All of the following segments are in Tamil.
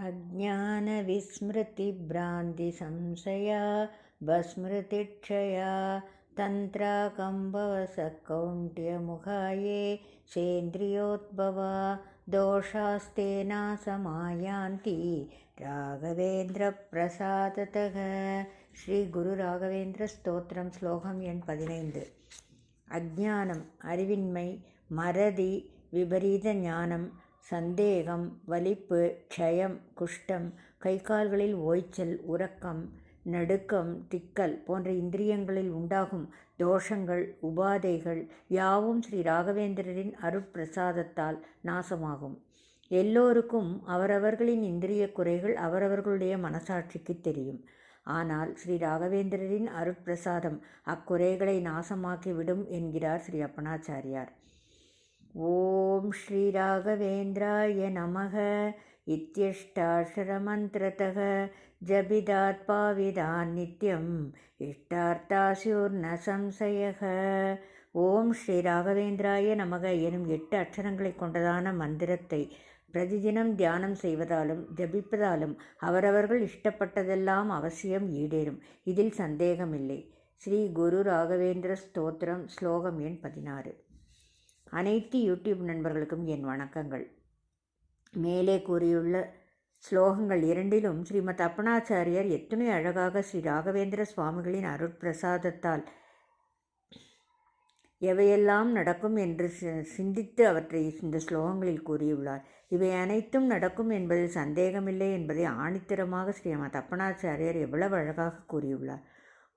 अज्ञानविस्मृतिभ्रान्तिसंशया भस्मृतिक्षया तन्त्राकम्भवसकौण्ट्यमुखाये सेन्द्रियोद्भवा दोषास्तेन समायान्ति ராகவேந்திரப்பிரசாதத்தக ஸ்ரீ குரு ராகவேந்திர ஸ்தோத்திரம் ஸ்லோகம் எண் பதினைந்து அஜானம் அறிவின்மை மறதி விபரீத ஞானம் சந்தேகம் வலிப்பு க்ஷயம் குஷ்டம் கை கால்களில் ஓய்ச்சல் உறக்கம் நடுக்கம் திக்கல் போன்ற இந்திரியங்களில் உண்டாகும் தோஷங்கள் உபாதைகள் யாவும் ஸ்ரீ ராகவேந்திரரின் அருட்பிரசாதத்தால் நாசமாகும். எல்லோருக்கும் அவரவர்களின் இந்திரிய குறைகள் அவரவர்களுடைய மனசாட்சிக்கு தெரியும். ஆனால் ஸ்ரீ ராகவேந்திரரின் அருட்பிரசாதம் அக்குறைகளை நாசமாக்கிவிடும் என்கிறார் ஸ்ரீ அப்பனாச்சாரியார். ஓம் ஸ்ரீ ராகவேந்திராய நமக. இத்தியஷ்டாட்சரமந்திரதக ஜபிதாத் பாவிதான் நித்யம். இஷ்டார்த்தாசியூர்ண சம்சயக. ஓம் ஸ்ரீ ராகவேந்திராய நமக எனும் எட்டு அக்ஷரங்களை கொண்டதான மந்திரத்தை பிரதிதினம் தியானம் செய்வதாலும் ஜபிப்பதாலும் அவரவர்கள் இஷ்டப்பட்டதெல்லாம் அவசியம் ஈடேறும். இதில் சந்தேகமில்லை. ஸ்ரீ குரு ராகவேந்திர ஸ்தோத்திரம் ஸ்லோகம் எண் பதினாறு. அனைத்து யூடியூப் நண்பர்களுக்கும் என் வணக்கங்கள். மேலே கூறியுள்ள ஸ்லோகங்கள் இரண்டிலும் ஸ்ரீமத் அப்பனாச்சாரியார் எத்தனை அழகாக ஸ்ரீ ராகவேந்திர சுவாமிகளின் அருட்பிரசாதத்தால் எவையெல்லாம் நடக்கும் என்று சிந்தித்து அவற்றை இந்த ஸ்லோகங்களில் கூறியுள்ளார். இவை அனைத்தும் நடக்கும் என்பதில் சந்தேகமில்லை என்பதை ஆணித்தரமாக ஸ்ரீமத் அப்பனாச்சாரியார் எவ்வளவு அழகாக கூறியுள்ளார்.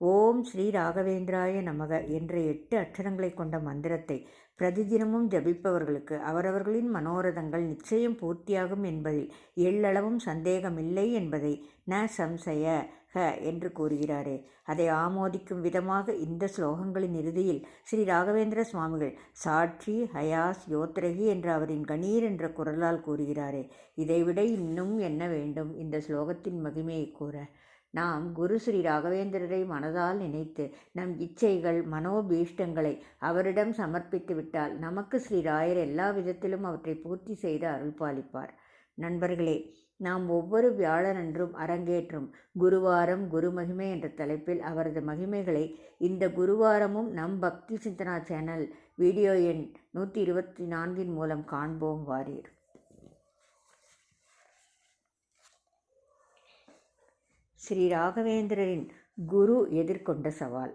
ஓம் ஸ்ரீ ராகவேந்திராய நமக என்ற எட்டு அக்ஷரங்களை கொண்ட மந்திரத்தை பிரதிதினமும் ஜபிப்பவர்களுக்கு அவரவர்களின் மனோரதங்கள் நிச்சயம் பூர்த்தியாகும் என்பதில் எள்ளளவும் சந்தேகமில்லை என்பதை ந சம்சய ஹ என்று கூறுகிறாரே. அதை ஆமோதிக்கும் விதமாக இந்த ஸ்லோகங்களின் இறுதியில் ஸ்ரீ ராகவேந்திர சுவாமிகள் சாட்சி ஹயாஸ் யோத்ரகி என்ற அவரின் கணீர் என்ற குரலால் கூறுகிறாரே. இதைவிட இன்னும் என்ன வேண்டும் இந்த ஸ்லோகத்தின் மகிமையை கூற? நாம் குரு ஸ்ரீ ராகவேந்திரரை மனதால் நினைத்து நம் இச்சைகள் மனோபீஷ்டங்களை அவரிடம் சமர்ப்பித்து விட்டால் நமக்கு ஸ்ரீ ராயர் எல்லா விதத்திலும் அவற்றை பூர்த்தி செய்து அருள்பாலிப்பார். நண்பர்களே நாம் ஒவ்வொரு வியாழனன்றும் அரங்கேற்றும் குருவாரம் குருமகிமை என்ற தலைப்பில் அவரது மகிமைகளை இந்த குருவாரமும் நம் பக்தி சிந்தனா சேனல் வீடியோ எண் நூற்றி இருபத்தி நான்கின் மூலம் காண்போம் வாரீர். ஸ்ரீ ராகவேந்திரரின் குரு எதிர்கொண்ட சவால்.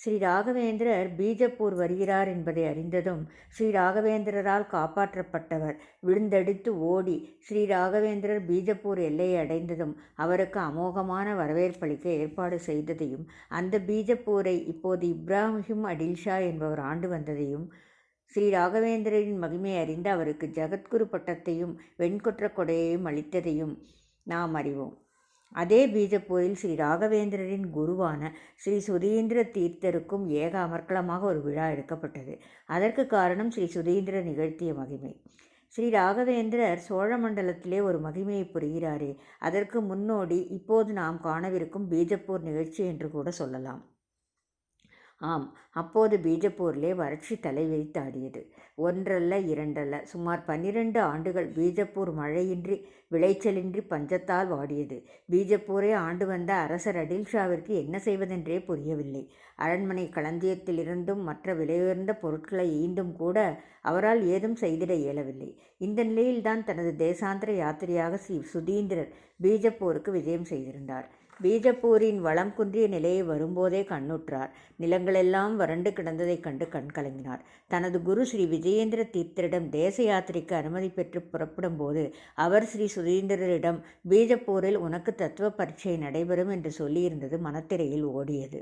ஸ்ரீ ராகவேந்திரர் பீஜப்பூர் வருகிறார் என்பதை அறிந்ததும் ஸ்ரீ ராகவேந்திரரால் காப்பாற்றப்பட்டவர் விழுந்தடித்து ஓடி ஸ்ரீ ராகவேந்திரர் பீஜப்பூர் எல்லையை அடைந்ததும் அவருக்கு அமோகமான வரவேற்பளிக்க ஏற்பாடு செய்ததையும் அந்த பீஜப்பூரை இப்போது இப்ராஹிம் அடில்ஷா என்பவர் ஆண்டு வந்ததையும் ஸ்ரீ ராகவேந்திரரின் மகிமை அறிந்து அவருக்கு ஜகத்குரு பட்டத்தையும் வெண்கொற்ற கொடையையும் அளித்ததையும் நாம் அறிவோம். அதே பீஜப்பூரில் ஸ்ரீ ராகவேந்திரரின் குருவான ஸ்ரீ சுதீந்திர தீர்த்தருக்கும் ஏக அமர்க்கலமாக ஒரு விழா எடுக்கப்பட்டது. அதற்கு காரணம் ஸ்ரீ சுதீந்திர நிகழ்த்திய மகிமை. ஸ்ரீ ராகவேந்திரர் சோழ மண்டலத்திலே ஒரு மகிமையை புரிகிறாரே அதற்கு முன்னோடி இப்போது நாம் காணவிருக்கும் பீஜப்பூர் நிகழ்ச்சி என்று கூட சொல்லலாம். ஆம் அப்போது பீஜப்பூரிலே வறட்சி தலைவிரித்தாடியது. ஒன்றல்ல இரண்டல்ல சுமார் பன்னிரண்டு ஆண்டுகள் பீஜப்பூர் மழையின்றி விளைச்சலின்றி பஞ்சத்தால் வாடியது. பீஜப்பூரை ஆண்டு வந்த அரசர் அடில்ஷாவிற்கு என்ன செய்வதென்றே புரியவில்லை. அரண்மனை களஞ்சியத்திலிருந்தும் மற்ற விலையுயர்ந்த பொருட்களை ஈந்தும் கூட அவரால் ஏதும் செய்திட இயலவில்லை. இந்த நிலையில்தான் தனது தேசாந்திர யாத்திரையாக ஸ்ரீ சுதீந்திரர் பீஜப்பூருக்கு விஜயம் செய்திருந்தார். பீஜப்பூரின் வளம் குன்றிய நிலையை வரும்போதே கண்ணுற்றார். நிலங்களெல்லாம் வறண்டு கிடந்ததைக் கண்டு கண் கலங்கினார். தனது குரு ஸ்ரீ விஜயேந்திர தீர்த்தரிடம் தேச யாத்திரைக்கு அனுமதி பெற்று புறப்படும் போது அவர் ஸ்ரீ சுதீந்திரரிடம் பீஜப்பூரில் உனக்கு தத்துவ பரீட்சை நடைபெறும் என்று சொல்லியிருந்தது மனத்திரையில் ஓடியது.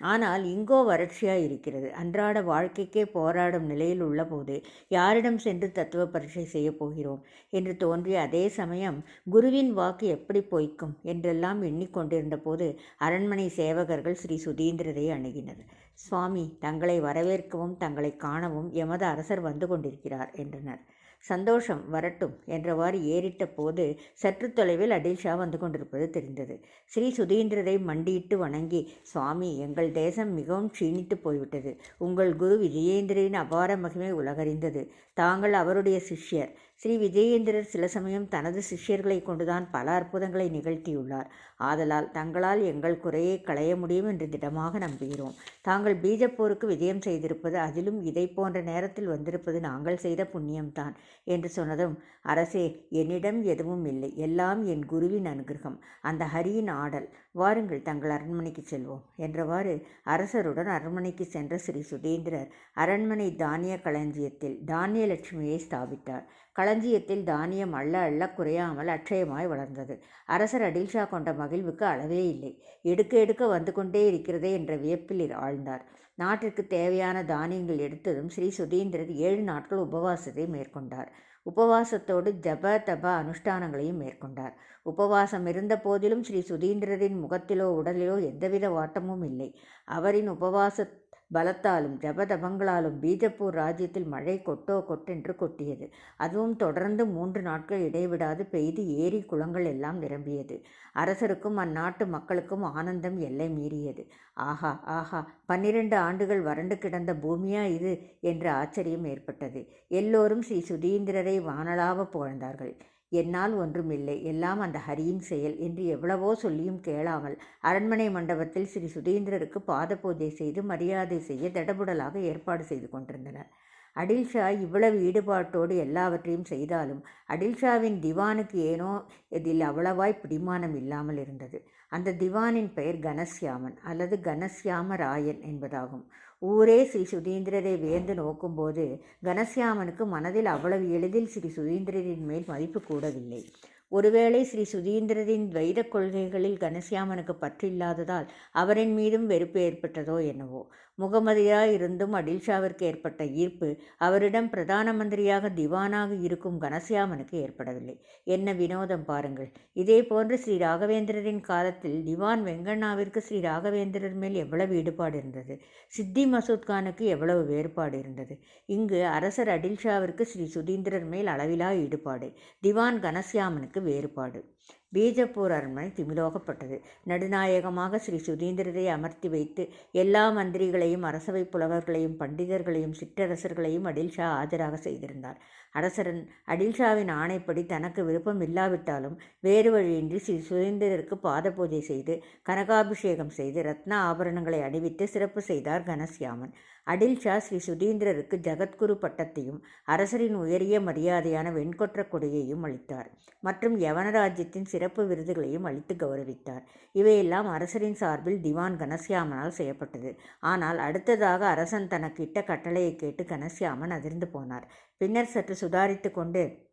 ஆனால் இங்கோ வறட்சியாக இருக்கிறது. அன்றாட வாழ்க்கைக்கே போராடும் நிலையில் உள்ளபோது யாரிடம் சென்று தத்துவ பரீட்சை செய்யப் போகிறோம் என்று தோன்றிய அதே சமயம் குருவின் வாக்கு எப்படி பொய்க்கும் என்றெல்லாம் எண்ணிக்கொண்டிருந்த போது அரண்மனை சேவகர்கள் ஸ்ரீ சுதீந்திரரை அணுகினர். சுவாமி தங்களை வரவேற்கவும் தங்களை காணவும் எமது அரசர் வந்து கொண்டிருக்கிறார் என்றனர். சந்தோஷம் வரட்டும் என்றவாறு ஏறிட்ட போது சற்று தொலைவில் அடில்ஷா வந்து கொண்டிருப்பது தெரிந்தது. ஸ்ரீ சுதீந்திரரை மண்டியிட்டு வணங்கி சுவாமி எங்கள் தேசம் மிகவும் க்ஷீணித்து போய்விட்டது. உங்கள் குரு விஜயேந்திரின் அபார மகிமை உலகறிந்தது. தாங்கள் அவருடைய சிஷ்யர். ஸ்ரீ விஜயேந்திரர் சில சமயம் தனது சிஷ்யர்களை கொண்டுதான் பல அற்புதங்களை நிகழ்த்தியுள்ளார். ஆதலால் தங்களால் எங்கள் குறையை களைய முடியும் என்று திடமாக நம்புகிறோம். தாங்கள் பீஜப்போருக்கு விஜயம் செய்திருப்பது அதிலும் இதை போன்ற நேரத்தில் வந்திருப்பது நாங்கள் செய்த புண்ணியம்தான் என்று சொன்னதும் அரசே என்னிடம் எதுவும் இல்லை. எல்லாம் என் குருவின் அனுகிரகம். அந்த ஹரியின் ஆடல் வாருங்கள் தங்கள் அரண்மனைக்கு செல்வோம் என்றவாறு அரசருடன் அரண்மனைக்கு சென்ற ஸ்ரீ சுதேந்திரர் அரண்மனை தானிய களஞ்சியத்தில் தானிய லட்சுமியை ஸ்தாபித்தார். களஞ்சியத்தில் தானியம் அள்ள அள்ள குறையாமல் அட்சயமாய் வளர்ந்தது. அரசர் அடில்ஷா கொண்ட மகிழ்வுக்கு அளவே இல்லை. எடுக்க எடுக்க வந்து கொண்டே இருக்கிறதே என்ற வியப்பில் ஆழ்ந்தார். நாட்டிற்கு தேவையான தானியங்கள் எடுத்ததும் ஸ்ரீ சுதீந்திரர் ஏழு நாட்கள் உபவாசத்தை மேற்கொண்டார். உபவாசத்தோடு ஜப தப அனுஷ்டானங்களையும் மேற்கொண்டார். உபவாசம் இருந்த போதிலும் ஸ்ரீ சுதீந்திரரின் முகத்திலோ உடலிலோ எந்தவித வாட்டமும் இல்லை. அவரின் உபவாச பலத்தாலும் ஜபதபங்களாலும் பீஜப்பூர் ராஜ்யத்தில் மழை கொட்டோ கொட்டென்று கொட்டியது. அதுவும் தொடர்ந்து மூன்று நாட்கள் இடைவிடாது பெய்து ஏரி குளங்கள் எல்லாம் நிரம்பியது. அரசருக்கும் அந்நாட்டு மக்களுக்கும் ஆனந்தம் எல்லை மீறியது. ஆஹா ஆஹா பன்னிரண்டு ஆண்டுகள் வறண்டு கிடந்த பூமியா இது? என்ற ஆச்சரியம் ஏற்பட்டது. எல்லோரும் ஸ்ரீ சுதீந்திரரை வானலாவ புகழ்ந்தார்கள். என்னால் ஒன்றுமில்லை. எல்லாம் அந்த ஹரியின் செயல் என்று எவ்வளவோ சொல்லியும் கேளாமல் அரண்மனை மண்டபத்தில் ஸ்ரீ சுதேந்திரருக்கு பாத பூஜை செய்து மரியாதை செய்ய தடபுடலாக ஏற்பாடு செய்து கொண்டிருந்தனர். அடில்ஷா இவ்வளவு ஈடுபாட்டோடு எல்லாவற்றையும் செய்தாலும் அடில்ஷாவின் திவானுக்கு ஏனோ இதில் அவ்வளவாய் பிடிமானம் இல்லாமல் இருந்தது. அந்த திவானின் பெயர் கனஸ்யாமன் அல்லது கனஸ்யாம ராயன் என்பதாகும். ஊரே ஸ்ரீ சுதீந்திரரை வியந்து நோக்கும்போது கனசியாமனுக்கு மனதில் அவ்வளவு எளிதில் ஸ்ரீ சுதீந்திரரின் மேல் மதிப்பு கூடவில்லை. ஒருவேளை ஸ்ரீ சுதீந்திரரின் துவைத கொள்கைகளில் கனசியாமனுக்கு பற்றில்லாததால் அவரின் மீதும் வெறுப்பு ஏற்பட்டதோ என்னவோ. முகமதியாக இருந்தும் அடில்ஷாவிற்கு ஏற்பட்ட ஈர்ப்பு அவரிடம் பிரதான மந்திரியாக திவானாக இருக்கும் கனசியாமனுக்கு ஏற்படவில்லை. என்ன வினோதம் பாருங்கள். இதே போன்று ஸ்ரீ ராகவேந்திரரின் காலத்தில் திவான் வெங்கண்ணாவிற்கு ஸ்ரீ ராகவேந்திரர் மேல் எவ்வளவு ஈடுபாடு இருந்தது? சித்தி மசூத் கானுக்கு எவ்வளவு வேறுபாடு இருந்தது? இங்கு அரசர் அடில்ஷாவிற்கு ஸ்ரீ சுதீந்திரர் மேல் அளவிலா ஈடுபாடு. திவான் கனசியாமனுக்கு வேறுபாடு. பீஜப்பூர் அரண்மனை திமிலோகப்பட்டது. நடுநாயகமாக ஸ்ரீ சுதீந்திரரை அமர்த்தி வைத்து எல்லா மந்திரிகளையும் அரசவை புலவர்களையும் பண்டிதர்களையும் சிற்றரசர்களையும் அடில்ஷா ஆஜராக செய்திருந்தார். அரசரன் அடில்ஷாவின் ஆணைப்படி தனக்கு விருப்பம் இல்லாவிட்டாலும் வேறு வழியின்றி ஸ்ரீ சுரேந்திரருக்கு பாத பூஜை செய்து கனகாபிஷேகம் செய்து ரத்ன ஆபரணங்களை அணிவித்து சிறப்பு செய்தார் கனசியாமன் அடில்ஷா ஸ்ரீ சுதீந்திரருக்கு ஜகத்குரு பட்டத்தையும் அரசரின் உயரிய மரியாதையான வெண்கொற்ற கொடியையும் அளித்தார் மற்றும் யவனராஜ்யத்தின் சிறப்பு விருதுகளையும் அளித்து கௌரவித்தார். இவையெல்லாம் அரசரின் சார்பில் திவான் கனசியாமனால் செய்யப்பட்டது. ஆனால் அடுத்ததாக அரசன் தனக்கு இட்ட கட்டளையை கேட்டு கனசியாமன் அதிர்ந்து போனார். பின்னர் சற்று சுதாரித்து கொண்டு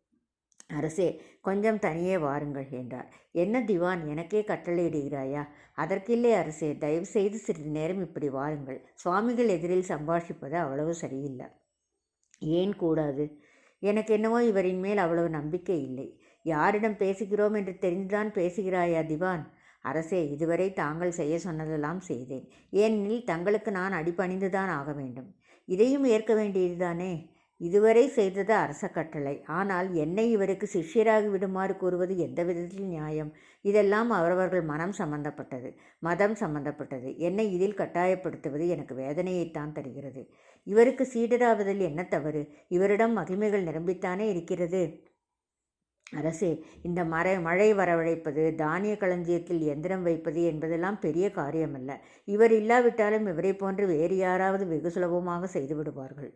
அரசே கொஞ்சம் தனியே வாருங்கள் என்றார். என்ன திவான் எனக்கே கட்டளையிடுகிறாயா? அதற்கில்லை அரசே தயவு செய்து சிறிது நேரம் இப்படி வாருங்கள். சுவாமிகள் எதிரில் சம்பாஷிப்பது அவ்வளவு சரியில்லை. ஏன் கூடாது? எனக்கு என்னவோ இவரின் மேல் அவ்வளவு நம்பிக்கை இல்லை. யாரிடம் பேசுகிறோம் என்று தெரிந்துதான் பேசுகிறாயா திவான்? அரசே இதுவரை தாங்கள் செய்ய சொன்னதெல்லாம் செய்தேன். ஏனெனில் தங்களுக்கு நான் அடிபணிந்துதான் ஆக வேண்டும். இதையும் ஏற்க வேண்டியதுதானே? இதுவரை செய்தது அரச கட்டளை. ஆனால் என்னை இவருக்கு சிஷ்யராகி விடுமாறு கூறுவது எந்த விதத்தில் நியாயம்? இதெல்லாம் அவரவர்கள் மனம் சம்பந்தப்பட்டது மதம் சம்பந்தப்பட்டது. என்னை இதில் கட்டாயப்படுத்துவது எனக்கு வேதனையைத்தான் தருகிறது. இவருக்கு சீடராவதில் என்ன தவறு? இவரிடம் மகிமைகள் நிரம்பித்தானே இருக்கிறது? அரசே இந்த மர மழை வரவழைப்பது தானிய களஞ்சியத்தில் எந்திரம் வைப்பது என்பதெல்லாம் பெரிய காரியமல்ல. இவர் இல்லாவிட்டாலும் இவரை போன்று வேறு யாராவது வெகு சுலபமாக செய்து விடுவார்கள்.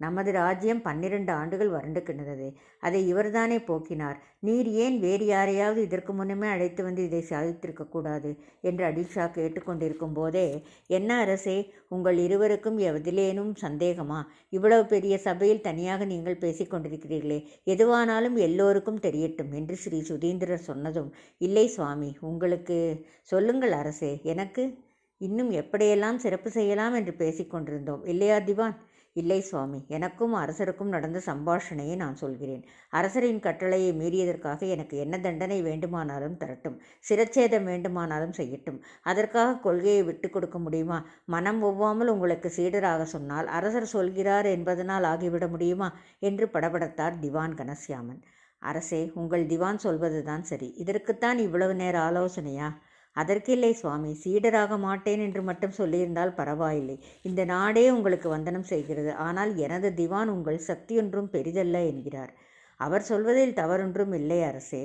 நமது ராஜ்யம் பன்னிரண்டு ஆண்டுகள் வறண்டு கிடந்தது. அதை இவர்தானே போக்கினார். நீர் ஏன் வேறு யாரையாவது இதற்கு முன்னமே அழைத்து வந்து இதை சாதித்திருக்கக்கூடாது என்று அடிஷா கேட்டுக்கொண்டிருக்கும் போதே என்ன அரசே உங்கள் இருவருக்கும் எதிலேனும் சந்தேகமா? இவ்வளவு பெரிய சபையில் தனியாக நீங்கள் பேசிக்கொண்டிருக்கிறீர்களே எதுவானாலும் எல்லோருக்கும் தெரியட்டும் என்று ஸ்ரீ சுதீந்திரர் சொன்னதும் இல்லை சுவாமி உங்களுக்கு சொல்லுங்கள் அரசே எனக்கு இன்னும் எப்படியெல்லாம் சிறப்பு செய்யலாம் என்று பேசிக்கொண்டிருந்தோம் இல்லையா திவான்? இல்லை சுவாமி எனக்கும் அரசருக்கும் நடந்த சம்பாஷணையை நான் சொல்கிறேன். அரசரின் கட்டளையை மீறியதற்காக எனக்கு என்ன தண்டனை வேண்டுமானாலும் தரட்டும் சிரச்சேதம் வேண்டுமானாலும் செய்யட்டும். அதற்காக கொள்கையை விட்டு கொடுக்க முடியுமா? மனம் ஒவ்வாமல் உங்களுக்கு சீடராக சொன்னால் அரசர் சொல்கிறார் என்பதனால் ஆகிவிட முடியுமா? என்று படபடத்தார் திவான் கனசியாமன். அரசே உங்கள் திவான் சொல்வதுதான் சரி. இதற்குத்தான் இவ்வளவு நேர ஆலோசனையா? அதற்கில்லை சுவாமி சீடராக மாட்டேன் என்று மட்டும் சொல்லியிருந்தால் பரவாயில்லை. இந்த நாடே உங்களுக்கு வந்தனம் செய்கிறது. ஆனால் எனது திவான் உங்கள் சக்தியொன்றும் பெரிதல்ல என்கிறார். அவர் சொல்வதில் தவறொன்றும் இல்லை அரசே.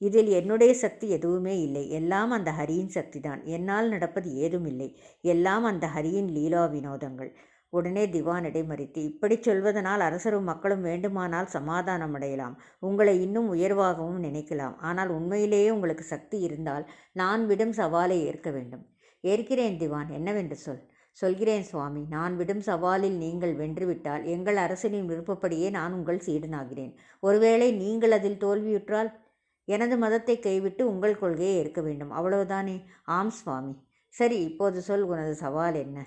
இதில் என்னுடைய சக்தி எதுவுமே இல்லை. எல்லாம் அந்த ஹரியின் சக்திதான். என்னால் நடப்பது ஏதும் இல்லை எல்லாம் அந்த ஹரியின் லீலா வினோதங்கள். உடனே திவான் மறித்து இப்படி சொல்வதனால் அரசரும் மக்களும் வேண்டுமானால் சமாதானம் அடையலாம். உங்களை இன்னும் உயர்வாகவும் நினைக்கலாம். ஆனால் உண்மையிலேயே உங்களுக்கு சக்தி இருந்தால் நான் விடும் சவாலை ஏற்க வேண்டும். ஏற்கிறேன் திவான் என்னவென்று சொல். சொல்கிறேன் சுவாமி நான் விடும் சவாலில் நீங்கள் வென்றுவிட்டால் எங்கள் அரசனின் விருப்பப்படியே நான் உங்கள் சீடனாகிறேன். ஒருவேளை நீங்கள் அதில் தோல்வியுற்றால் எனது மதத்தை கைவிட்டு உங்கள் கொள்கையை ஏற்க வேண்டும். அவ்வளவுதானே? ஆம் சுவாமி. சரி இப்போது சொல் உனது சவால் என்ன?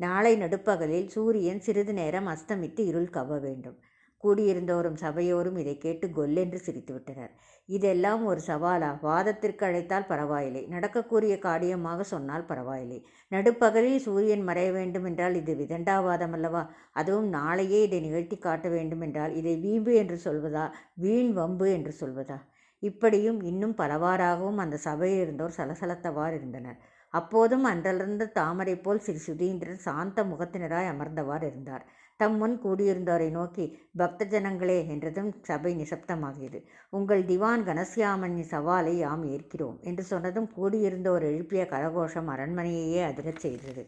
நாளை நடுப்பகலில் சூரியன் சிறிது நேரம் அஸ்தமித்து இருள் கவ்வ வேண்டும். கூடியிருந்தோரும் சபையோரும் இதை கேட்டு கொல்லென்று சிரித்துவிட்டனர் இதெல்லாம் ஒரு சவாலா? வாதத்திற்கு அழைத்தால் பரவாயில்லை. நடக்கக்கூடிய காரியமாக சொன்னால் பரவாயில்லை. நடுப்பகலில் சூரியன் மறைய வேண்டுமென்றால் இது விதண்டாவாதம் அல்லவா? அதுவும் நாளையே இதை நிகழ்த்தி காட்ட வேண்டுமென்றால் இதை வீம்பு என்று சொல்வதா? வீண் வம்பு என்று சொல்வதா? இப்படியும் இன்னும் பலவாறாகவும் அந்த சபையில் இருந்தோர் சலசலத்தவாறு இருந்தனர். அப்போதும் அன்றலிருந்த தாமரை போல் ஸ்ரீ சுதீந்திரன் சாந்த முகத்தினராய் அமர்ந்தவாறு இருந்தார். தம் முன் கூடியிருந்தோரை நோக்கி பக்த ஜனங்களே என்றதும் சபை நிசப்தமாகியது. உங்கள் திவான் கணசியாமன் சவாலை யாம் ஏற்கிறோம் என்று சொன்னதும் கூடியிருந்தோர் எழுப்பிய கரகோஷம் அரண்மனையையே அதிரச் செய்தது.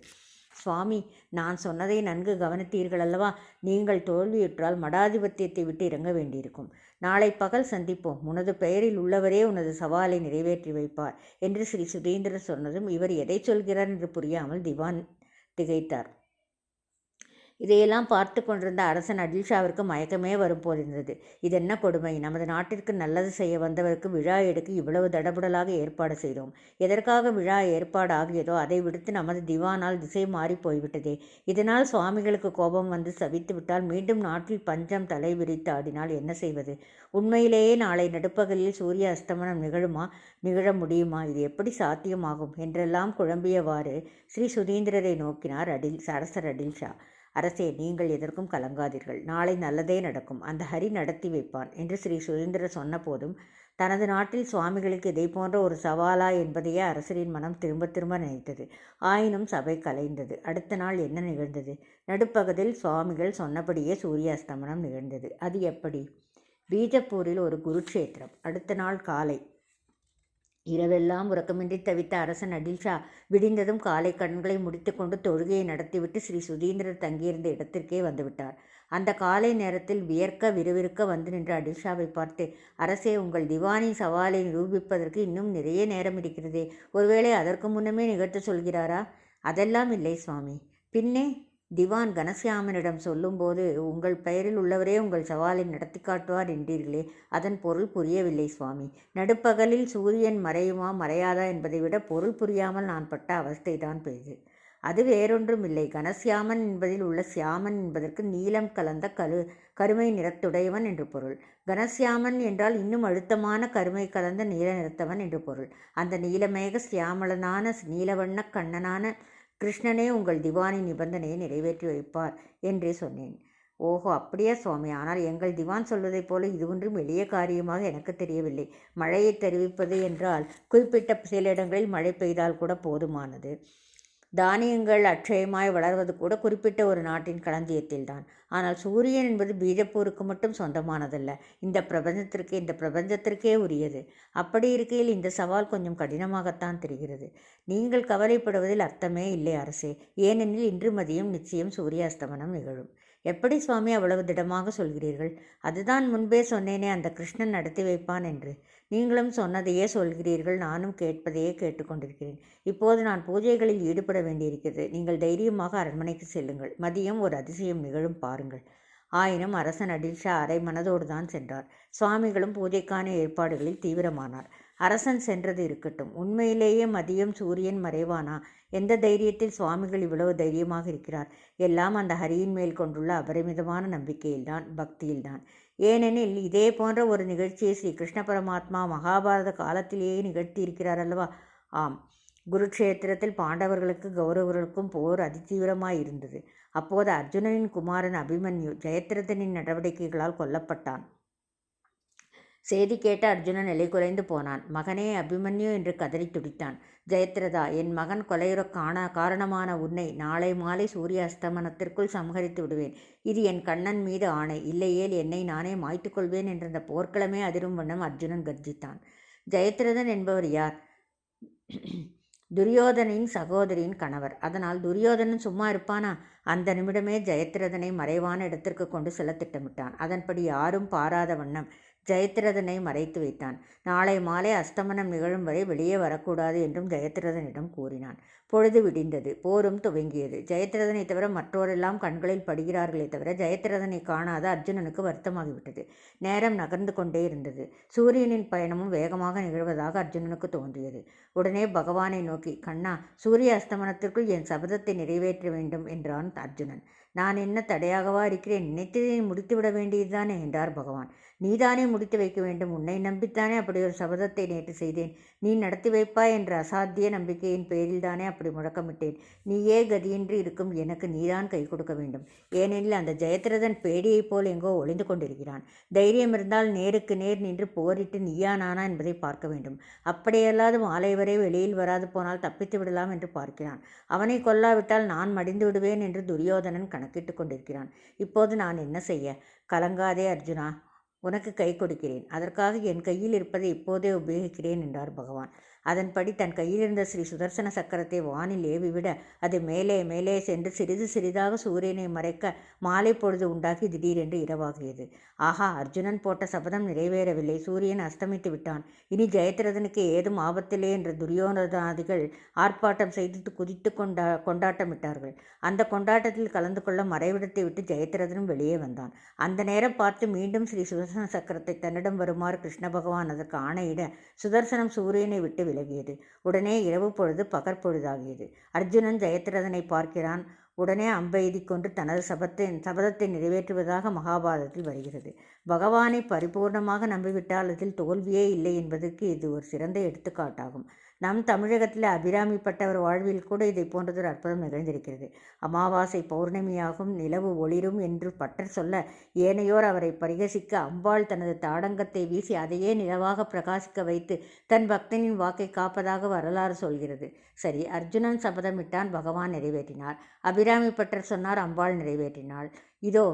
சுவாமி நான் சொன்னதை நன்கு கவனித்தீர்கள் அல்லவா நீங்கள் தோல்வியுற்றால் மடாதிபத்தியத்தை விட்டு இறங்க வேண்டியிருக்கும். நாளை பகல் சந்திப்போம். உனது பெயரில் உள்ளவரே உனது சவாலை நிறைவேற்றி வைப்பார் என்று ஸ்ரீ சுதேந்திரன் சொன்னதும் இவர் எதை சொல்கிறார் என்று புரியாமல் திவான் திகைத்தார். இதையெல்லாம் பார்த்து கொண்டிருந்த அரசன் அடில்ஷாவிற்கு மயக்கமே வரும் போலிருந்தது. இது என்ன கொடுமை? நமது நாட்டிற்கு நல்லது செய்ய வந்தவருக்கு விழா எடுக்க இவ்வளவு தடபுடலாக ஏற்பாடு செய்தோம். எதற்காக விழா ஏற்பாடு ஆகியதோ அதை விடுத்து நமது திவானால் திசை மாறி போய்விட்டதே. இதனால் சுவாமிகளுக்கு கோபம் வந்து சவித்து விட்டால் மீண்டும் நாட்டில் பஞ்சம் தலை விரித்து ஆடினால் என்ன செய்வது? உண்மையிலேயே நாளை நடுப்பகலில் சூரிய அஸ்தமனம் நிகழுமா? நிகழ முடியுமா? இது எப்படி சாத்தியமாகும்? என்றெல்லாம் குழம்பியவாறு ஸ்ரீ சுதீந்திரரை நோக்கினார் அடில் அரசர் அடில்ஷா. அரசே நீங்கள் எதற்கும் கலங்காதீர்கள். நாளை நல்லதே நடக்கும். அந்த ஹரி நடத்தி வைப்பான் என்று ஸ்ரீ சுரேந்திர சொன்னபோதும் தனது நாட்டில் சுவாமிகளுக்கு இதை போன்ற ஒரு சவாலா என்பதையே அரசரின் மனம் திரும்ப திரும்ப நினைத்தது. ஆயினும் சபை கலைந்தது. அடுத்த நாள் என்ன நிகழ்ந்தது? நடுப்பகுதியில் சுவாமிகள் சொன்னபடியே சூரிய அஸ்தமனம் நிகழ்ந்தது. அது எப்படி? பீஜப்பூரில் ஒரு குருக்ஷேத்திரம். அடுத்த நாள் காலை இரவெல்லாம் உறக்கமின்றி தவித்த அரசன் அடில்ஷா விடிந்ததும் காலை கண்களை முடித்துக்கொண்டு தொழுகையை நடத்திவிட்டு ஸ்ரீ சுதீந்திரர் தங்கியிருந்த இடத்திற்கே வந்துவிட்டார். அந்த காலை நேரத்தில் வியர்க்க விறுவிறுக்க வந்து நின்ற அடில்ஷாவை பார்த்து அரசே உங்கள் திவானி சவாலை நிரூபிப்பதற்கு இன்னும் நிறைய நேரம் இருக்கிறதே. ஒருவேளை அதற்கு முன்னமே நிகழ்த்த சொல்கிறாரா? அதெல்லாம் இல்லை சுவாமி. பின்னே திவான் கனசியாமனிடம் சொல்லும்போது உங்கள் பெயரில் உள்ளவரே உங்கள் சவாலை நடத்தி காட்டுவார் என்றீர்களே அதன் பொருள் புரியவில்லை சுவாமி. நடுப்பகலில் சூரியன் மறையுமா மறையாதா என்பதை விட பொருள் புரியாமல் நான் பட்ட அவஸ்தைதான் பெரிது. அது வேறொன்றும் இல்லை கனசியாமன் என்பதில் உள்ள சியாமன் என்பதற்கு நீலம் கலந்த கரு கருமை நிறத்துடையவன் என்று பொருள். கனசியாமன் என்றால் இன்னும் அழுத்தமான கருமை கலந்த நீல நிறத்தவன் என்று பொருள். அந்த நீலமேக சியாமலனான நீலவண்ண கண்ணனான கிருஷ்ணனே உங்கள் திவானி நிபந்தனையை நிறைவேற்றி வைப்பார் என்றே சொன்னேன். ஓஹோ அப்படியா சுவாமி. ஆனால் எங்கள் திவான் சொல்வதைப் போல இது ஒன்றும் எளிய காரியமாக எனக்கு தெரியவில்லை. மழையை தெரிவிப்பது என்றால் குறிப்பிட்ட சில இடங்களில் மழை பெய்தால் கூட போதுமானது. தானியங்கள் அட்சயமாய் வளர்வது கூட குறிப்பிட்ட ஒரு நாட்டின் களஞ்சியத்தில்தான். ஆனால் சூரியன் என்பது பீஜப்பூருக்கு மட்டும் சொந்தமானதல்ல. இந்த பிரபஞ்சத்திற்கு இந்த பிரபஞ்சத்திற்கே உரியது. அப்படி இருக்கையில் இந்த சவால் கொஞ்சம் கடினமாகத்தான் தெரிகிறது. நீங்கள் கவலைப்படுவதில் அர்த்தமே இல்லை அரசே. ஏனெனில் இன்று மதியம் நிச்சயம் சூரிய அஸ்தமனம் நிகழும். எப்படி சுவாமி அவ்வளவு திடமாக சொல்கிறீர்கள்? அதுதான் முன்பே சொன்னேனே அந்த கிருஷ்ணன் நடத்தி வைப்பான் என்று. நீங்களும் சொன்னதையே சொல்கிறீர்கள் நானும் கேட்பதையே கேட்டுக்கொண்டிருக்கிறேன். இப்போது நான் பூஜைகளில் ஈடுபட வேண்டியிருக்கிறது. நீங்கள் தைரியமாக அரண்மனைக்கு செல்லுங்கள். மதியம் ஒரு அதிசயம் நிகழும் பாருங்கள். ஆயினும் அரசன் அடில்ஷா அரை மனதோடு தான் சென்றார். சுவாமிகளும் பூஜைக்கான ஏற்பாடுகளில் தீவிரமானார். அரசன் சென்றது இருக்கட்டும். உண்மையிலேயே மதியம் சூரியன் மறைவானா? எந்த தைரியத்தில் சுவாமிகள் இவ்வளவு தைரியமாக இருக்கிறார்? எல்லாம் அந்த ஹரியின் மேல் கொண்டுள்ள அபரிமிதமான நம்பிக்கையில்தான் பக்தியில்தான். ஏனெனில் இதே போன்ற ஒரு நிகழ்ச்சியை ஸ்ரீ கிருஷ்ண பரமாத்மா மகாபாரத காலத்திலேயே நிகழ்த்தி இருக்கிறார் அல்லவா ஆம். குருக்ஷேத்திரத்தில் பாண்டவர்களுக்கு கௌரவர்களுக்கும் போர் அதிதீவிரமாய் இருந்தது. அப்போது அர்ஜுனனின் குமாரன் அபிமன்யு ஜெயத்ரதனின் நடவடிக்கைகளால் கொல்லப்பட்டான். செய்தி கேட்ட அர்ஜுனன் நிலை குலைந்து போனான். மகனே அபிமன்யு என்று கதறி துடித்தான். ஜெயத்ரதா என் மகன் கொலையுற காண காரணமான உன்னை நாளை மாலை சூரிய அஸ்தமனத்திற்குள் சம்ஹரித்து விடுவேன். இது என் கண்ணன் மீது ஆணை. இல்லையேல் என்னை நானே மாய்த்துக்கொள்வேன் என்ற அந்த போர்க்களமே அதிரும் வண்ணம் அர்ஜுனன் கர்ஜித்தான். ஜெயத்ரதன் என்பவர் யார்? துரியோதனின் சகோதரியின் கணவர். அதனால் துரியோதனன் சும்மா இருப்பானா? அந்த நிமிடமே ஜெயத்ரதனை மறைவான இடத்திற்கு கொண்டு செல்ல திட்டமிட்டான். அதன்படி யாரும் பாராத வண்ணம் ஜெயத்ரதனை மறைத்து வைத்தான். நாளை மாலை அஸ்தமனம் நிகழும் வரை வெளியே வரக்கூடாது என்றும் ஜெயத்ரதனிடம் கூறினான். பொழுது விடிந்தது. போரும் துவங்கியது. ஜெயத்ரதனை தவிர மற்றோரெல்லாம் கண்களில் படுகிறார்களே தவிர ஜெயத்ரதனை காணாத அர்ஜுனனுக்கு வருத்தமாகிவிட்டது. நேரம் நகர்ந்து கொண்டே இருந்தது. சூரியனின் பயணமும் வேகமாக நிகழ்வதாக அர்ஜுனனுக்கு தோன்றியது. உடனே பகவானை நோக்கி கண்ணா சூரிய அஸ்தமனத்திற்குள் என் சபதத்தை நிறைவேற்ற வேண்டும் என்றான் அர்ஜுனன். நான் என்ன தடையாகவா இருக்கிறேன்? நினைத்ததை முடித்துவிட வேண்டியதுதானே என்றார் பகவான். நீதானே முடித்து வைக்க வேண்டும். உன்னை நம்பித்தானே அப்படி ஒரு சபதத்தை நேற்று செய்தேன். நீ நடத்தி வைப்பாய் என்ற அசாத்திய நம்பிக்கையின் பேரில் தானே அப்படி முழக்கமிட்டேன். நீயே கதியின்றி இருக்கும் எனக்கு நீதான் கை கொடுக்க வேண்டும். ஏனெனில் அந்த ஜெயத்ரதன் பேடியைப் போல் எங்கோ ஒளிந்து கொண்டிருக்கிறான். தைரியம் இருந்தால் நேருக்கு நேர் நின்று போரிட்டு நீயா நானா என்பதை பார்க்க வேண்டும். அப்படியல்லாது மாலை வரை வெளியில் வராது போனால் தப்பித்து விடலாம் என்று பார்க்கிறான். அவனை கொல்லாவிட்டால் நான் மடிந்து விடுவேன் என்று துரியோதனன் கணக்கிட்டு கொண்டிருக்கிறான். இப்போது நான் என்ன செய்ய? கலங்காதே அர்ஜுனா. உனக்கு கை கொடுக்கிறேன். அதற்காக என் கையில் இருப்பதை இப்போதே உபயோகிக்கிறேன் என்றார் பகவான். அதன்படி தன் கையிலிருந்த ஸ்ரீ சுதர்சன சக்கரத்தை வானில் ஏவிவிட அது மேலே மேலே சென்று சிறிது சிறிதாக சூரியனை மறைக்க மாலை பொழுது உண்டாகி திடீரென்று இரவாகியது. ஆஹா அர்ஜுனன் போட்ட சபதம் நிறைவேறவில்லை. சூரியன் அஸ்தமித்து விட்டான். இனி ஜெயத்ரதனுக்கு ஏதும் ஆபத்தில்லை என்று துரியோனதாதிகள் ஆர்ப்பாட்டம் செய்து குதித்து கொண்டா கொண்டாட்டமிட்டார்கள். அந்த கொண்டாட்டத்தில் கலந்து கொள்ள மறைவிடத்தை விட்டு ஜெயத்ரதனும் வெளியே வந்தான். அந்த நேரம் பார்த்து மீண்டும் ஸ்ரீ சுதர்சன சக்கரத்தை தன்னிடம் வருமாறு கிருஷ்ண பகவான் அதற்கு ஆணையிட சுதர்சனம் சூரியனை விட்டு விலகியது. உடனே இரவு பொழுது பகற்பொழுதாகியது. அர்ஜுனன் ஜெயத்ரதனை பார்க்கிறான். உடனே அம்பெய்தி கொண்டு தனது சபத்தை சபதத்தை நிறைவேற்றுவதாக மகாபாரதத்தில் வருகிறது. பகவானை பரிபூர்ணமாக நம்பிவிட்டால் அதில் தோல்வியே இல்லை என்பதற்கு இது ஒரு சிறந்த எடுத்துக்காட்டாகும். நம் தமிழகத்தில் அபிராமிப்பட்டவர் வாழ்வில் கூட இதை போன்றதொரு அற்புதம் நிகழ்ந்திருக்கிறது. அமாவாசை பௌர்ணமியாகும் நிலவு ஒளிரும் என்று பட்டர் சொல்ல ஏனையோர் அவரை பரிகசிக்க அம்பாள் தனது தாடங்கத்தை வீசி அதையே நிலவாக பிரகாசிக்க வைத்து தன் பக்தனின் வாக்கை காப்பதாக வரலாறு சொல்கிறது. சரி அர்ஜுனன் சபதமிட்டான் பகவான் நிறைவேற்றினார். அபிராமி பட்டர் சொன்னார் அம்பாள் நிறைவேற்றினாள். இதோ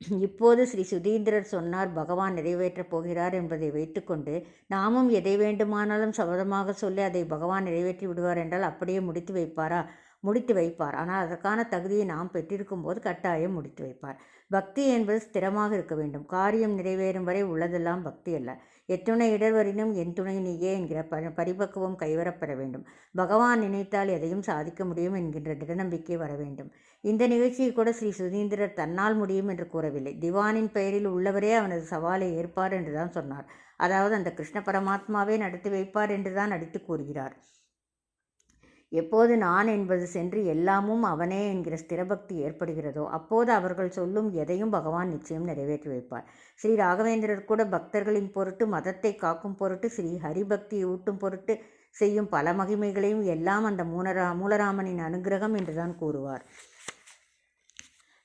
இப்போது ஸ்ரீ சுதீந்திரர் சொன்னார் பகவான் நிறைவேற்றப் போகிறார் என்பதை வைத்துக்கொண்டு நாமும் எதை வேண்டுமானாலும் சபதமாக சொல்லி அதை பகவான் நிறைவேற்றி விடுவார் என்றால் அப்படியே முடித்து வைப்பாரா? முடித்து வைப்பார். ஆனால் அதற்கான தகுதியை நாம் பெற்றிருக்கும் போது கட்டாயம் முடித்து வைப்பார். பக்தி என்பது ஸ்திரமாக இருக்க வேண்டும். காரியம் நிறைவேறும் வரை உள்ளதெல்லாம் பக்தி அல்ல. எத்துணை இடர்வரினும் என் துணை நீயே என்கிற ப பரிபக்குவம் கைவரப்பெற வேண்டும். பகவான் நினைத்தால் எதையும் சாதிக்க முடியும் என்கின்ற திடநம்பிக்கை வர வேண்டும். இந்த நிகழ்ச்சியை கூட ஸ்ரீ சுதீந்திரர் தன்னால் முடியும் என்று கூறவில்லை. திவானின் பெயரில் உள்ளவரே அவனது சவாலை ஏற்பார் என்று தான் சொன்னார். அதாவது அந்த கிருஷ்ண பரமாத்மாவே நடத்தி வைப்பார் என்றுதான் அடித்து கூறுகிறார். எப்போது நான் என்பது சென்று எல்லாமும் அவனே என்கிற ஸ்திரபக்தி ஏற்படுகிறதோ அப்போது அவர்கள் சொல்லும் எதையும் பகவான் நிச்சயம் நிறைவேற்றி வைப்பார். ஸ்ரீ ராகவேந்திரர் கூட பக்தர்களின் பொருட்டு மதத்தை காக்கும் பொருட்டு ஸ்ரீ ஹரிபக்தியை ஊட்டும் பொருட்டு செய்யும் பல மகிமைகளையும் எல்லாம் அந்த மூலரா மூலராமனின் அனுகிரகம் என்றுதான் கூறுவார்.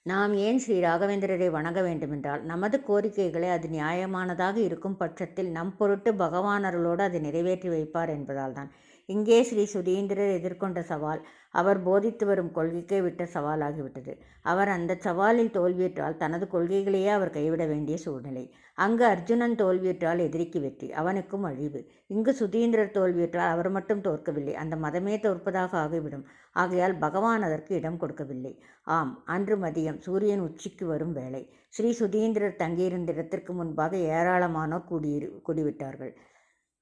நாம் ஏன் ஸ்ரீ ராகவேந்திரரை வணங்க வேண்டுமென்றால் நமது கோரிக்கைகளை அது நியாயமானதாக இருக்கும் பட்சத்தில் நம் பொருட்டு பகவானர்களோடு அதை நிறைவேற்றி வைப்பார் என்பதால் தான் இங்கே ஸ்ரீ சுதீந்திரர் எதிர்கொண்ட சவால். அவர் போதித்து வரும் கொள்கைக்கே விட்ட சவாலாகிவிட்டது. அவர் அந்த சவாலில் தோல்வியுற்றால் தனது கொள்கைகளையே அவர் கைவிட வேண்டிய சூழ்நிலை. அங்கு அர்ஜுனன் தோல்வியுற்றால் எதிரிக்கு வெற்றி அவனுக்கும் அழிவு. இங்கு சுதீந்திரர் தோல்வியுற்றால் அவர் மட்டும் தோற்கவில்லை அந்த மதமே தோற்பதாக ஆகிவிடும். ஆகையால் பகவான் அதற்கு இடம் கொடுக்கவில்லை. ஆம் அன்று மதியம் சூரியன் உச்சிக்கு வரும் வேளை. ஸ்ரீ சுதீந்திரர் தங்கியிருந்த இடத்திற்கு முன்பாக ஏராளமானோர் கூடியிரு கூடிவிட்டார்கள்.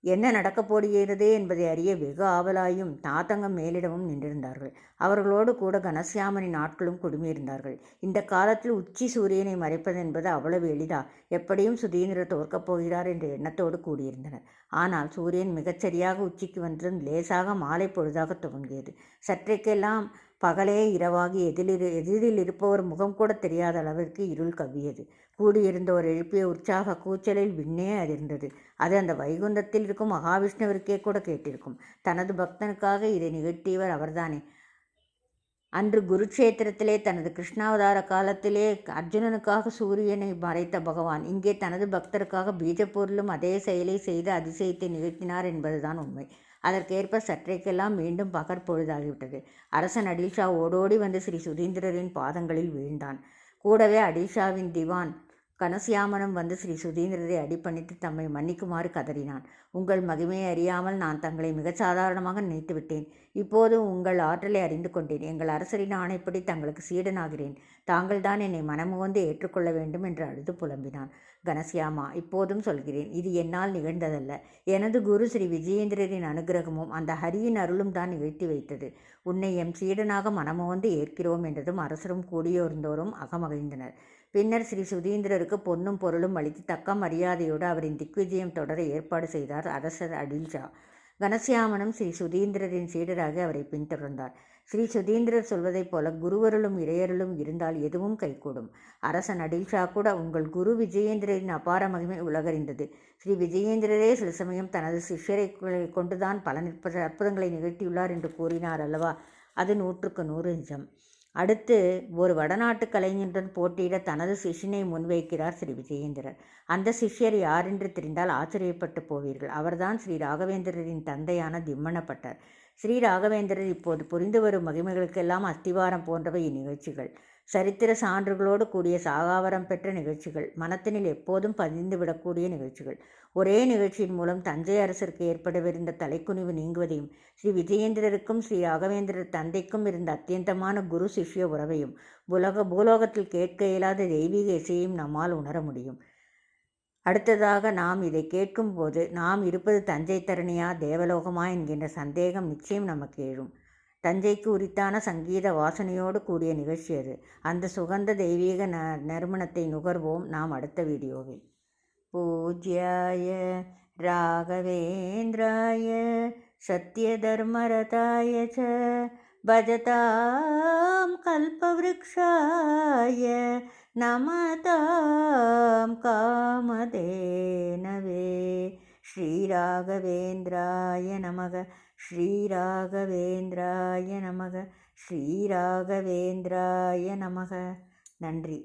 என்ன நடக்கப் போடுகிறது என்பதை அறிய வெகு ஆவலாயும் தாத்தங்கம் மேலிடமும் நின்றிருந்தார்கள். அவர்களோடு கூட கனசியாமனின் ஆட்களும் குடுமியிருந்தார்கள். இந்த காலத்தில் உச்சி சூரியனை மறைப்பது என்பது அவ்வளவு எளிதா? எப்படியும் சுதீந்திர தோற்கப் போகிறார் என்ற எண்ணத்தோடு கூடியிருந்தனர். ஆனால் சூரியன் மிகச்சரியாக உச்சிக்கு வந்ததும் லேசாக மாலை பொழுதாக துவங்கியது. சற்றைக்கெல்லாம் பகலே இரவாகி எதிரில் எதிரில் இருப்பவர் முகம் கூட தெரியாத அளவிற்கு இருள் கவ்வியது. கூடியிருந்தோர் எழுப்பிய உற்சாக கூச்சலில் விண்ணே அதிர்ந்தது. அது அந்த வைகுந்தத்தில் இருக்கும் மகாவிஷ்ணுவிற்கே கூட கேட்டிருக்கும். தனது பக்தனுக்காக இதை நிகழ்த்தியவர் அவர்தானே. அன்று குருக்ஷேத்திரத்திலே தனது கிருஷ்ணாவதார காலத்திலே அர்ஜுனனுக்காக சூரியனை மறைத்த பகவான் இங்கே தனது பக்தருக்காக பீஜப்பூரிலும் அதே செயலை செய்து அதிசயத்தை நிகழ்த்தினார் என்பதுதான் உண்மை. அதற்கேற்ப சற்றைக்கெல்லாம் மீண்டும் பகற்பொழுதாகிவிட்டது. அரசன் அடில்ஷா ஓடோடி வந்து ஸ்ரீ சுதீந்திரரின் பாதங்களில் வீழ்ந்தான். கூடவே அடிஷாவின் திவான் கனசியாமனும் வந்து ஸ்ரீ சுதீந்திரரை அடிப்பணித்து தம்மை மன்னிக்குமாறு கதறினான். உங்கள் மகிமையை அறியாமல் நான் தங்களை மிகச் சாதாரணமாக நினைத்துவிட்டேன். இப்போது உங்கள் ஆற்றலை அறிந்து கொண்டேன். எங்கள் அரசரின் ஆணைப்படி தங்களுக்கு சீடனாகிறேன். தாங்கள்தான் என்னை மனமுகந்து ஏற்றுக்கொள்ள வேண்டும் என்று அழுது புலம்பினான். கனசியாமா இப்போதும் சொல்கிறேன் இது என்னால் நிகழ்ந்ததல்ல. எனது குரு ஸ்ரீ விஜயேந்திரரின் அனுகிரகமும் அந்த ஹரியின் அருளும் தான் நிகழ்த்தி வைத்தது. உன்னை எம் சீடனாக மனமுகந்து ஏற்கிறோம் என்றதும் அரசரும் கூடியோர்ந்தோரும் அகமகிழ்ந்தனர். பின்னர் ஸ்ரீ சுதீந்திரருக்கு பொன்னும் பொருளும் அளித்து தக்க மரியாதையோடு அவரின் திக்விஜயம் தொடர ஏற்பாடு செய்தார் அரசர் அடில்ஷா. கனசியாமனும் ஸ்ரீ சுதீந்திரரின் சீடராக அவரை பின்தொடர்ந்தார். ஸ்ரீ சுதீந்திரர் சொல்வதைப் போல குருவருளும் இடையருளும் இருந்தால் எதுவும் கைகூடும். அரசன் அடில்ஷா கூட உங்கள் குரு விஜயேந்திரரின் அபார மகிமை உலகறிந்தது. ஸ்ரீ விஜயேந்திரரே சில சமயம் தனது சிஷ்யரை கொண்டுதான் பல அற்புதங்களை நிகழ்த்தியுள்ளார் என்று கூறினார் அல்லவா? அது நூற்றுக்கு நூறு நிஜம். அடுத்து ஒரு வடநாட்டு கலைஞருடன் போட்டியிட தனது சிஷ்யனை முன்வைக்கிறார் ஸ்ரீ விஜயேந்திரர். அந்த சிஷ்யர் யாரென்று தெரிந்தால் ஆச்சரியப்பட்டு போவீர்கள். அவர்தான் ஸ்ரீ ராகவேந்திரரின் தந்தையான திம்மணப்பட்டர் ஸ்ரீ ராகவேந்திரர் இப்போது புரிந்து வரும் மகிமைகளுக்கெல்லாம் அஸ்திவாரம் போன்றவை இந்நிகழ்ச்சிகள். சரித்திர சான்றுகளோடு கூடிய சாகாவரம் பெற்ற நிகழ்ச்சிகள் மனத்தினில் எப்போதும் பதிந்து விடக்கூடிய நிகழ்ச்சிகள். ஒரே நிகழ்ச்சியின் மூலம் தஞ்சை அரசருக்கு ஏற்படவிருந்த தலைக்குனிவு நீங்குவதையும் ஸ்ரீ விஜயேந்திரருக்கும் ஸ்ரீ ராகவேந்திரர் தந்தைக்கும் இருந்த அத்தியந்தமான குரு சிஷ்ய உறவையும் உலக பூலோகத்தில் கேட்க இயலாத தெய்வீக இசையையும் நம்மால் உணர முடியும். அடுத்ததாக நாம் இதை கேட்கும்போது நாம் இருப்பது தஞ்சை தரணியா தேவலோகமா என்கின்ற சந்தேகம் நிச்சயம் நமக்கு எழும். தஞ்சைக்கு உரித்தான சங்கீத வாசனையோடு கூடிய நிகழ்ச்சி அது. அந்த சுகந்த தெய்வீக ந நறுமணத்தை நுகர்வோம் நாம் அடுத்த வீடியோவில். பூஜ்யாய ராகவேந்திராய சத்யதர்மரதாய ச பஜதாம் கல்பவ்ருக்ஷாய नमतां कामधेनवे श्रीराघवेन्द्राय नमः श्रीराघवेन्द्राय नमः श्रीराघवेन्द्राय நமக நன்றி